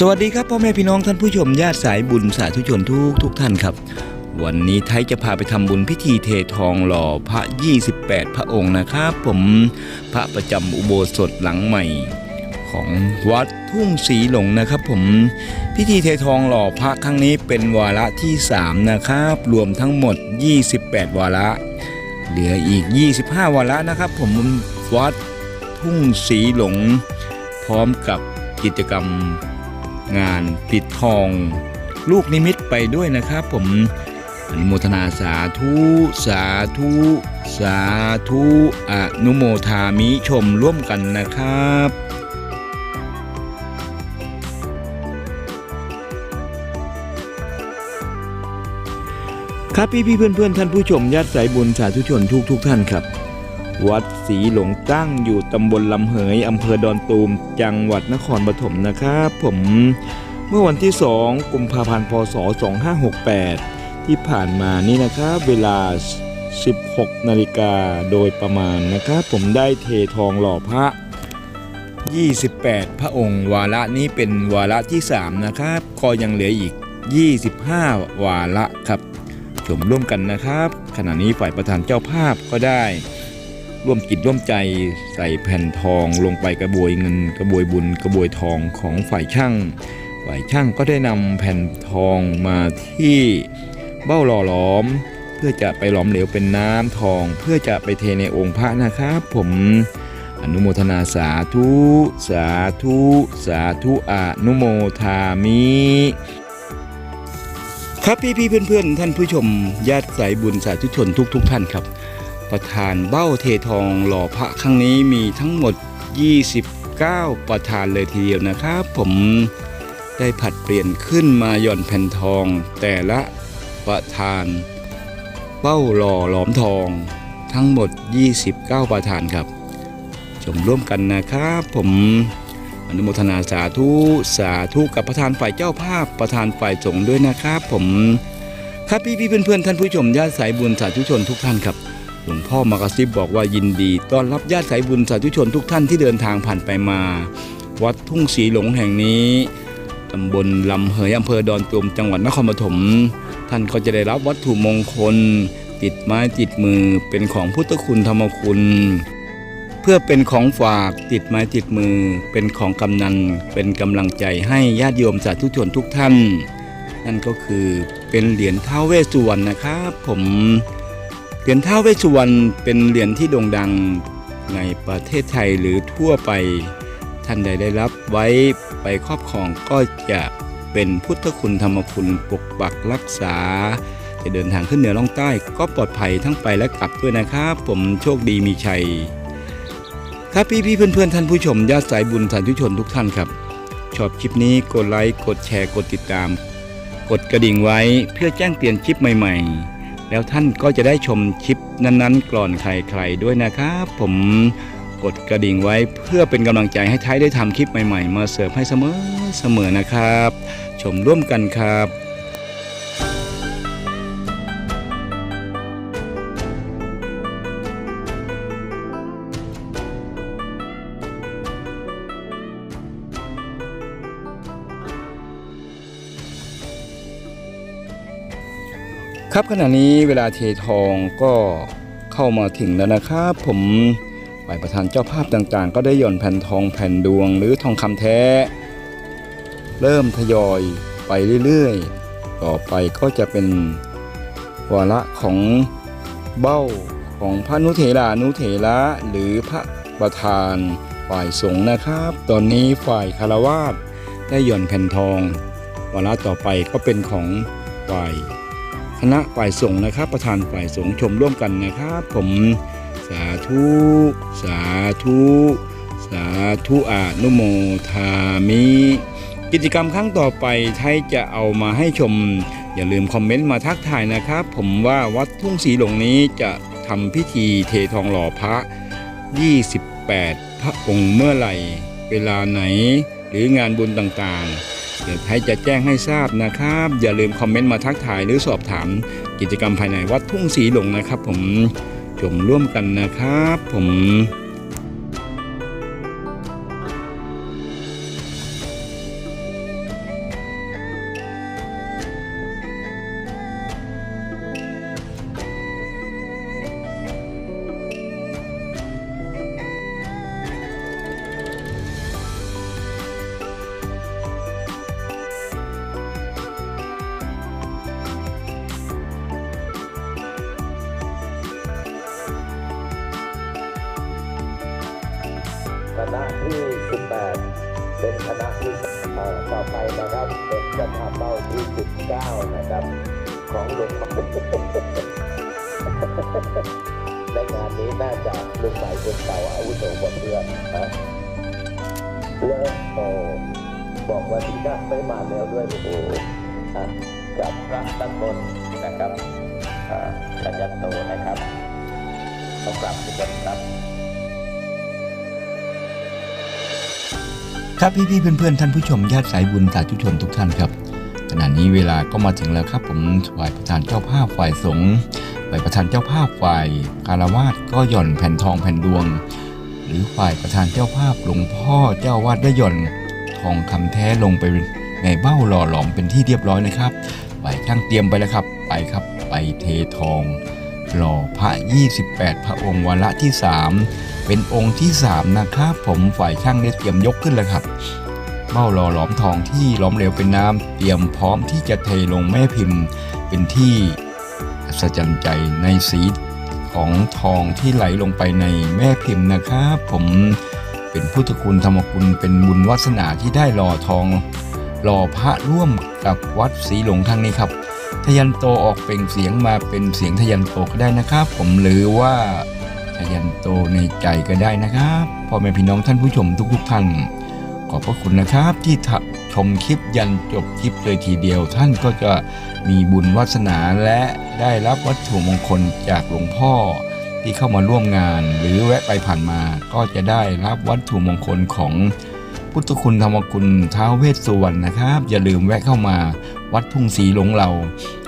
สวัสดีครับพ่อแม่พี่น้องท่านผู้ชมญาติสายบุญสาธุชนทุกทุกท่านครับ วันนี้ไทยจะพาไปทำบุญพิธีเททองหล่อพระ 28 พระองค์นะครับ ผมพระประจำอุโบสถหลังใหม่ของวัดทุ่งสีหลงนะครับ ผมพิธีเททองหล่อพระครั้งนี้เป็นวาระที่ 3 นะครับ รวมทั้งหมด 28 วาระ เหลืออีก 25 วาระนะครับ ผมวัดทุ่งสีหลง พร้อมกับกิจกรรม งานปิดทอง ลูกนิมิตไปด้วยนะครับ ผมอนุโมทนาสาธุ สาธุ สาธุอนุโมทามิชมร่วมกันนะครับครับพี่พี่เพื่อนเพื่อนท่านผู้ชมญาติสายบุญสาธุชนทุกทุกท่านครับ วัดศรีหลงตั้งอยู่ตำบลลำเหยอำเภอดอนตูม จังหวัดนครปฐมนะครับผมเมื่อวันที่ 2 กุมภาพันธ์ พศ 2568 ที่ผ่านมานี่นะครับ เวลา 16 นาฬิกาโดยประมาณนะครับ ผมได้เททองหล่อพระ 28 พระองค์ วาระนี้เป็นวาระที่ 3 นะครับก็ยังเหลืออีก 25 วาระครับชมร่วมกันนะครับ ขณะนี้ฝ่ายประธานเจ้าภาพก็ได้ ร่วมจิตร่วมใจใส่แผ่นทองลงไปกระบวยเงิน กระบวยบุญกระบวยทองของฝ่ายช่าง ฝ่ายช่างก็ได้นำแผ่นทองมาที่เบ้าหล่อหลอม เพื่อจะไปหลอมเหลวเป็นน้ำทอง เพื่อจะไปเทในองค์พระนะครับ ผมอนุโมทนาสาธุ สาธุ สาธุอนุโมทามิครับพี่พี่ๆเพื่อนๆท่านผู้ชมญาติสายบุญสาธุชนทุกทุกๆท่านครับ ประธานเบ้าเททองหล่อพระครั้งนี้มีทั้งหมด 29 ประธานเลยทีเดียวนะครับ ผมได้ผัดเปลี่ยนขึ้นมาหย่อนแผ่นทอง แต่ละประธานเบ้าหล่อหลอมทอง ทั้งหมด 29 ประธานครับ ชมร่วมกันนะครับ ผมอนุโมทนาสาธุสาธุกับประธานฝ่ายเจ้าภาพประธานฝ่ายสงฆ์ด้วยนะครับ ผมครับพี่พี่ๆเพื่อนท่านผู้ชมญาติสายบุญสาธุชนทุกท่านครับ หลวงพ่อมากระซิบบอกว่ายินดีต้อนรับญาติสายบุญสาธุชนทุกท่านที่เดินทางผ่านไปมา วัดทุ่งสีหลงแห่งนี้ตำบลลำเหยอำเภอดอนตูมจังหวัดนครปฐมท่านก็จะได้รับวัตถุมงคล ติดไม้ติดมือเป็นของพุทธคุณธรรมคุณ เพื่อเป็นของฝากติดไม้ติดมือ เป็นของกำนันเป็นกำลังใจให้ญาติโยมสาธุชนทุกท่าน นั่นก็คือเป็นเหรียญท้าเวสสุวรรณนะครับผม เหรียญท้าเวสสุวรรณเป็นเหรียญที่โด่งดังในประเทศไทยหรือทั่วไปท่านใดได้รับไว้ไปครอบครองก็จะเป็นพุทธคุณธรรมคุณปกปักรักษา จะเดินทางขึ้นเหนือล่องใต้ ก็ปลอดภัยทั้งไปและกลับด้วยนะครับ ผมโชคดีมีชัย ครับพี่พี่ๆเพื่อนท่านผู้ชมญาติสายบุญสาธุชนทุกท่านครับ ชอบคลิปนี้กดไลค์กดแชร์กดติดตาม กดกระดิ่งไว้เพื่อแจ้งเตือนคลิปใหม่ ๆ แล้วท่านก็จะได้ชมคลิปนั้นๆ ก่อนใครๆด้วยนะครับผมกดกระดิ่งไว้เพื่อเป็นกำลังใจให้ท้ายได้ทำคลิปใหม่ๆ มาเสิร์ฟให้เสมอเสมอนะครับ ชมร่วมกันครับ ครับขณะนี้เวลาเททองก็เข้ามาถึงแล้วนะครับ ผมฝ่ายประธานเจ้าภาพต่างๆ ก็ได้หย่อนแผ่นทองแผ่นดวงหรือทองคำแท้ เริ่มทยอยไปเรื่อยๆ ต่อไปก็จะเป็นวาระของเบ้าของพระนุเถรานุเถระหรือพระประธานฝ่ายสงฆ์นะครับ ตอนนี้ฝ่ายคารวาสได้หย่อนแผ่นทองวาระต่อไปก็เป็นของฝ่าย คณะฝ่ายสงฆ์นะครับ ประธานฝ่ายสงฆ์ชมร่วมกันนะครับ ผมสาธุสาธุสาธุอานุโมทามิกิจกรรมครั้งต่อไปไทยจะเอามาให้ชม อย่าลืมคอมเมนต์มาทักทายนะครับ ผมว่าวัดทุ่งสีหลงนี้จะทำพิธีเททองหล่อพระ 28 พระองค์เมื่อไหร่ เวลาไหน หรืองานบุญต่างๆ เดี๋ยวไทยจะแจ้งให้ทราบนะครับ อย่าลืมคอมเมนต์มาทักทายหรือสอบถาม กิจกรรมภายในวัดทุ่งสีหลงนะครับ ผมชมร่วมกันนะครับ ผม เป็นคณะที่ต่อไปนะครับเป็นคณะเป้าที่19นะครับ ของลุงในงานนี้น่าจะลุงใหม่คนเก่าอาวุโสกว่าเพื่อนนะเลิศโตบอกว่าที่นั่ไม่มาแล้วด้วยโอ้โหกับพระตั้งบนนะครับอ่ากัญญโตนะครับต้อกลับที่บนครับ ครับพี่ๆเพื่อนๆท่านผู้ชมญาติสายบุญสาธุชนทุกท่านครับขณะนี้เวลาก็มาถึงแล้วครับ ผมฝ่ายประธานเจ้าภาพฝ่ายสงฆ์ฝ่ายประธานเจ้าภาพฝ่ายคารวาสก็หย่อนแผ่นทองแผ่นดวง หรือฝ่ายประธานเจ้าภาพหลวงพ่อเจ้าวาดได้หย่อนทองคำแท้ลงไปในเบ้าหล่อหลอมเป็นที่เรียบร้อยนะครับฝ่ายช่างเตรียมไปแล้วครับ ไปครับไปเททองหล่อพระ 28 พระองค์วาระที่ 3 เป็นองค์ที่ 3 นะครับ ผมฝ่ายช่างได้เตรียมยกขึ้นแล้วครับเบ้าหล่อหลอมทองที่หล้อมเหลวเป็นน้ำเตรียมพร้อมที่จะเทลงแม่พิมพ์ เป็นที่อัศจรรย์ใจในสีของทองที่ไหลลงไปในแม่พิมพ์นะครับผมเป็นพุทธคุณธรรมคุณเป็นบุญวาสนาที่ได้หล่อทอง หล่อพระร่วมกับวัดศรีหลงทางนี้ครับ ทยันโตออกเปล่งเสียงมาเป็นเสียงทยันโตก็ได้นะครับ ผมหรือว่า ทยันโตในใจก็ได้นะครับพ่อแม่พี่น้องท่านผู้ชมทุกๆท่าน ขอบพระคุณนะครับที่ชมคลิปยันจบคลิปเลยทีเดียว ท่านก็จะมีบุญวาสนาและได้รับวัตถุมงคลจากหลวงพ่อที่เข้ามาร่วมงาน หรือแวะไปผ่านมาก็จะได้รับวัตถุมงคลของพุทธคุณธรรมคุณท้าวเวสสุวรรณนะครับ อย่าลืมแวะเข้ามาวัดทุ่งศรีหลงเรา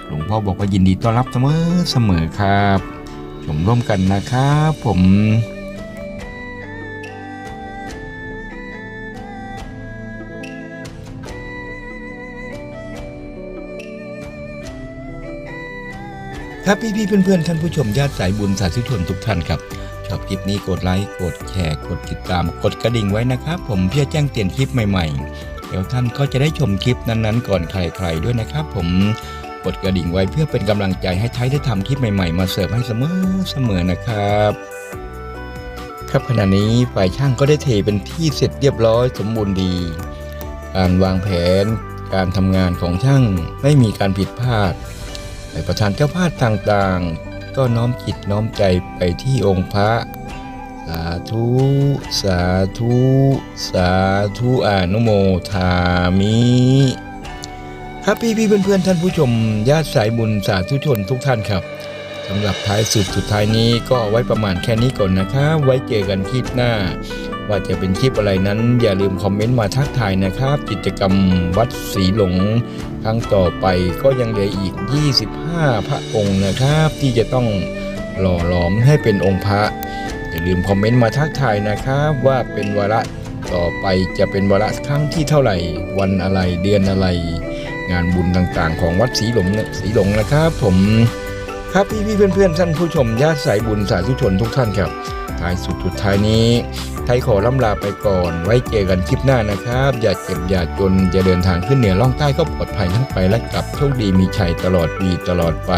หลวงพ่อบอกว่ายินดีต้อนรับเสมอเสมอครับ ชมร่วมกันนะครับผมครับพี่พี่ๆเพื่อนๆท่านผู้ชมญาติสายบุญสาธุชนทุกท่านครับชอบคลิปนี้กดไลค์กดแชร์กดติดตามกดกระดิ่งไว้นะครับ ผมเพื่อแจ้งเตือนคลิปใหม่ๆ เดี๋ยวท่านก็จะได้ชมคลิปนั้นๆ ก่อนใครๆด้วยนะครับ ผม กดกระดิ่งไว้เพื่อเป็นกำลังใจให้ไทยได้ทำคลิปใหม่ๆ มาเสิร์ฟให้เสมอเสมอนะครับ ครับขณะนี้ฝ่ายช่างก็ได้เทเป็นที่เสร็จเรียบร้อยสมบูรณ์ดี การวางแผนการทำงานของช่างไม่มีการผิดพลาดแต่ประธานเจ้าภาพต่างๆ ก็น้อมจิตน้อมใจไปที่องค์พระ สาธุ สาธุ สาธุอนุโมทามิ ครับพี่พี่ๆเพื่อนท่านผู้ชมญาติสายบุญสาธุชนทุกท่านครับสำหรับท้ายสุดสุดท้ายนี้ก็ไว้ประมาณแค่นี้ก่อนนะครับไว้เจอกันคลิปหน้า ว่าจะเป็นคลิปอะไรนั้น อย่าลืมคอมเมนต์มาทักทายนะครับ กิจกรรมวัดศรีหลง ครั้งต่อไปก็ยังเหลืออีก 25 พระองค์นะครับ ที่จะต้องหล่อหลอมให้เป็นองค์พระ อย่าลืมคอมเมนต์มาทักทายนะครับ ว่าเป็นวาระต่อไปจะเป็นวาระครั้งที่เท่าไหร่ วันอะไรเดือนอะไร งานบุญต่างๆ ของวัดศรีหลงศรีหลงนะครับ ผมครับพี่พี่ๆเพื่อนๆท่านผู้ชมญาติสายบุญสาธุชนทุกท่านครับท้ายสุดสุดท้ายนี้ไทยขอล่ำลาไปก่อน ไว้เจอกันคลิปหน้านะครับ อย่าเจ็บอย่าจนจะเดินทางขึ้นเหนือล่องใต้ก็ปลอดภัยทั้งไปและกลับโชคดีมีชัยตลอดปีตลอดไป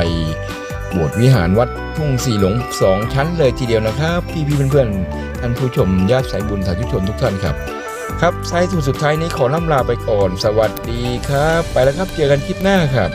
โบสถ์วิหารวัดทุ่งสีหลงสองชั้นเลยทีเดียวนะครับ พี่พี่ๆเพื่อนๆท่านผู้ชมญาติสายบุญสาธุชนทุกท่านครับ ครับสายสุดสุดท้ายนี้ขอล่ำลาไปก่อน สวัสดีครับ ไปแล้วครับ เจอกันคลิปหน้าครับ